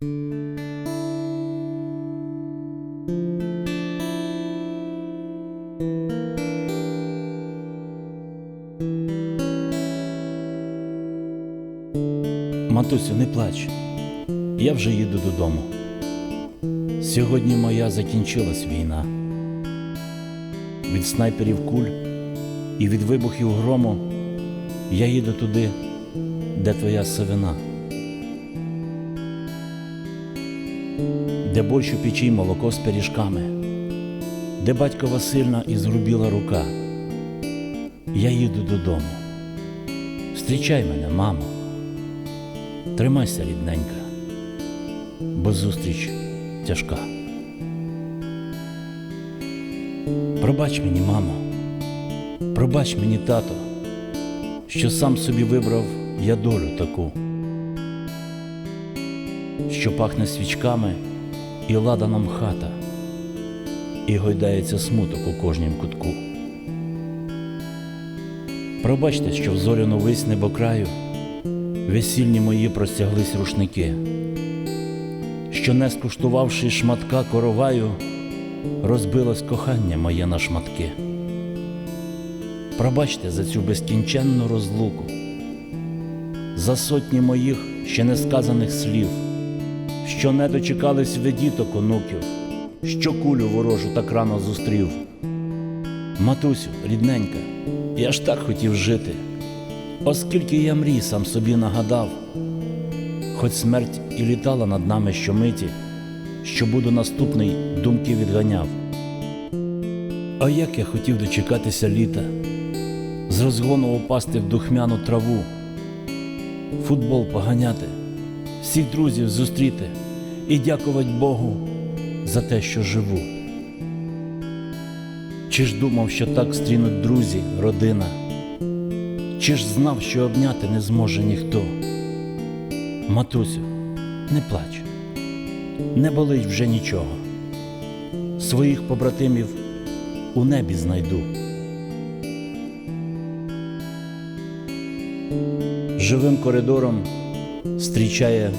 Матусю, не плач. Я вже їду додому. Сьогодні моя закінчилась війна. Від снайперів куль і від вибухів грому я їду туди, де твоя сивина. Де борщ у печі молоко з пиріжками, де батькова сильна і зрубіла рука. Я їду додому. Встрічай мене, мамо. Тримайся, рідненька, бо зустріч тяжка. Пробач мені, мамо, пробач мені, тато, що сам собі вибрав я долю таку, що пахне свічками і ладаном хата, і гойдається смуток у кожнім кутку. Пробачте, що в зоряну вись небокраю весільні мої простяглись рушники, що, не скуштувавши шматка короваю, розбилось кохання моє на шматки. Пробачте за цю безкінченну розлуку, за сотні моїх ще не сказаних слів, що не дочекались ви діток онуків, що кулю ворожу так рано зустрів. Матусю, рідненька, я ж так хотів жити. Оскільки я мрій сам собі нагадав, хоч смерть і літала над нами щомиті, що буду наступний, думки відганяв. А як я хотів дочекатися літа, з розгону упасти в духмяну траву, футбол поганяти, всіх друзів зустріти і дякувати Богу за те, що живу. Чи ж думав, що так стрінуть друзі, родина? Чи ж знав, що обняти не зможе ніхто? Матусю, не плач, не болить вже нічого. Своїх побратимів у небі знайду. Живим коридором зустрічає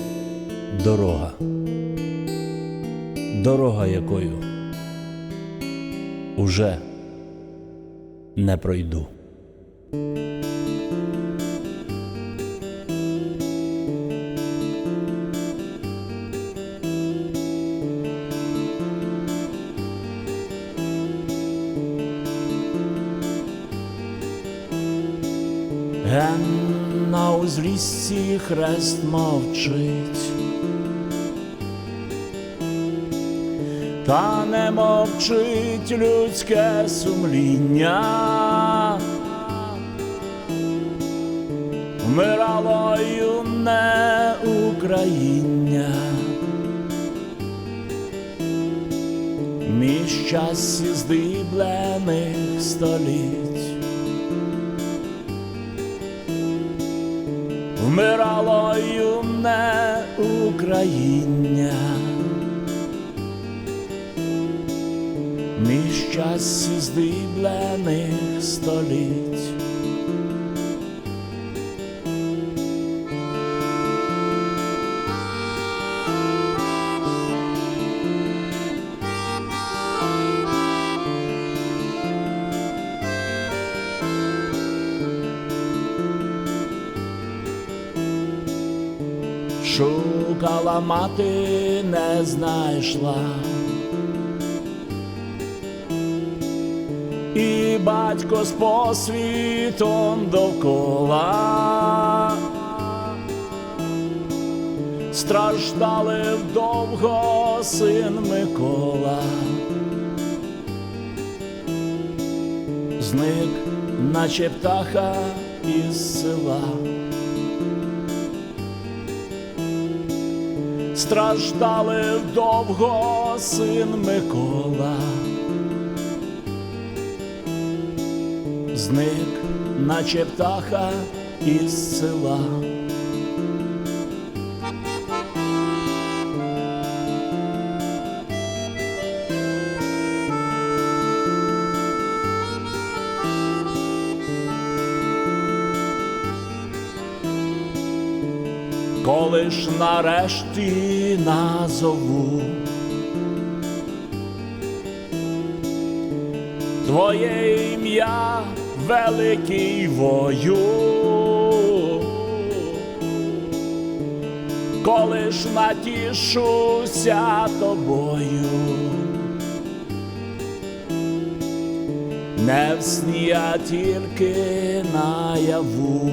дорога. Дорога якою уже не пройду. Ген на узліссі хрест мовчить, та не мовчить людське сумління. Вмирало юне Україння. Між часі здиблених століть. Вмирало юне Україння. Між часі здиблених століть. Шукала мати, не знайшла. І батько з посвітом довкола. Страждали вдовго син Микола. Зник, наче птаха із села. Страждали довго син Микола, зник, наче птаха із села. Коли ж нарешті назову. Твоє ім'я великий вою, коли ж натішуся тобою, не в сні, а тільки наяву.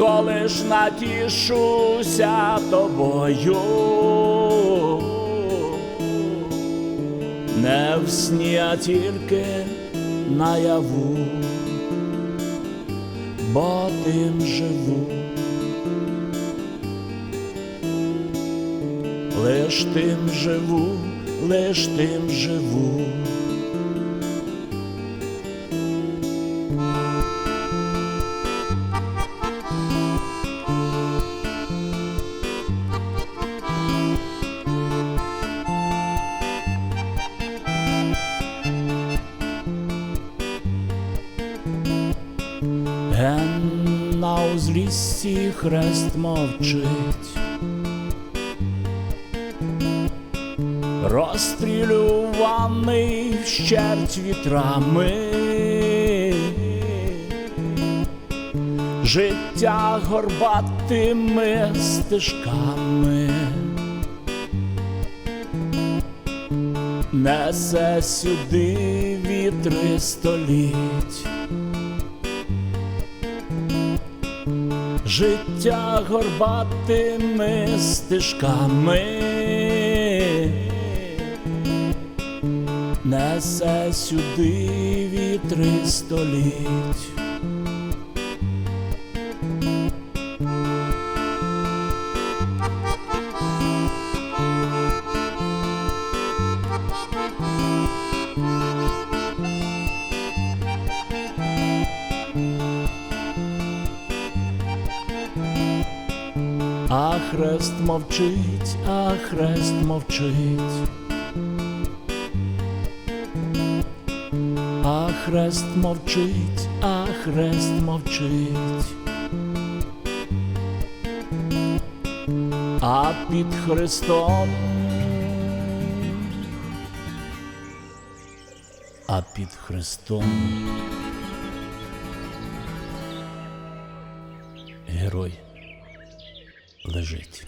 Коли ж натішуся тобою, не в сні, а тільки наяву, бо тим живу. Лиш тим живу, лиш тим живу. На узліссі хрест мовчить, розстрілюваний вщерть вітрами, життя горбатими стежками. Несе сюди вітри століть. Життя горбатими стежками несе сюди вітри століть. А хрест мовчить, а хрест мовчить. А хрест мовчить, а хрест мовчить. А під хрестом. А під хрестом. Лежить.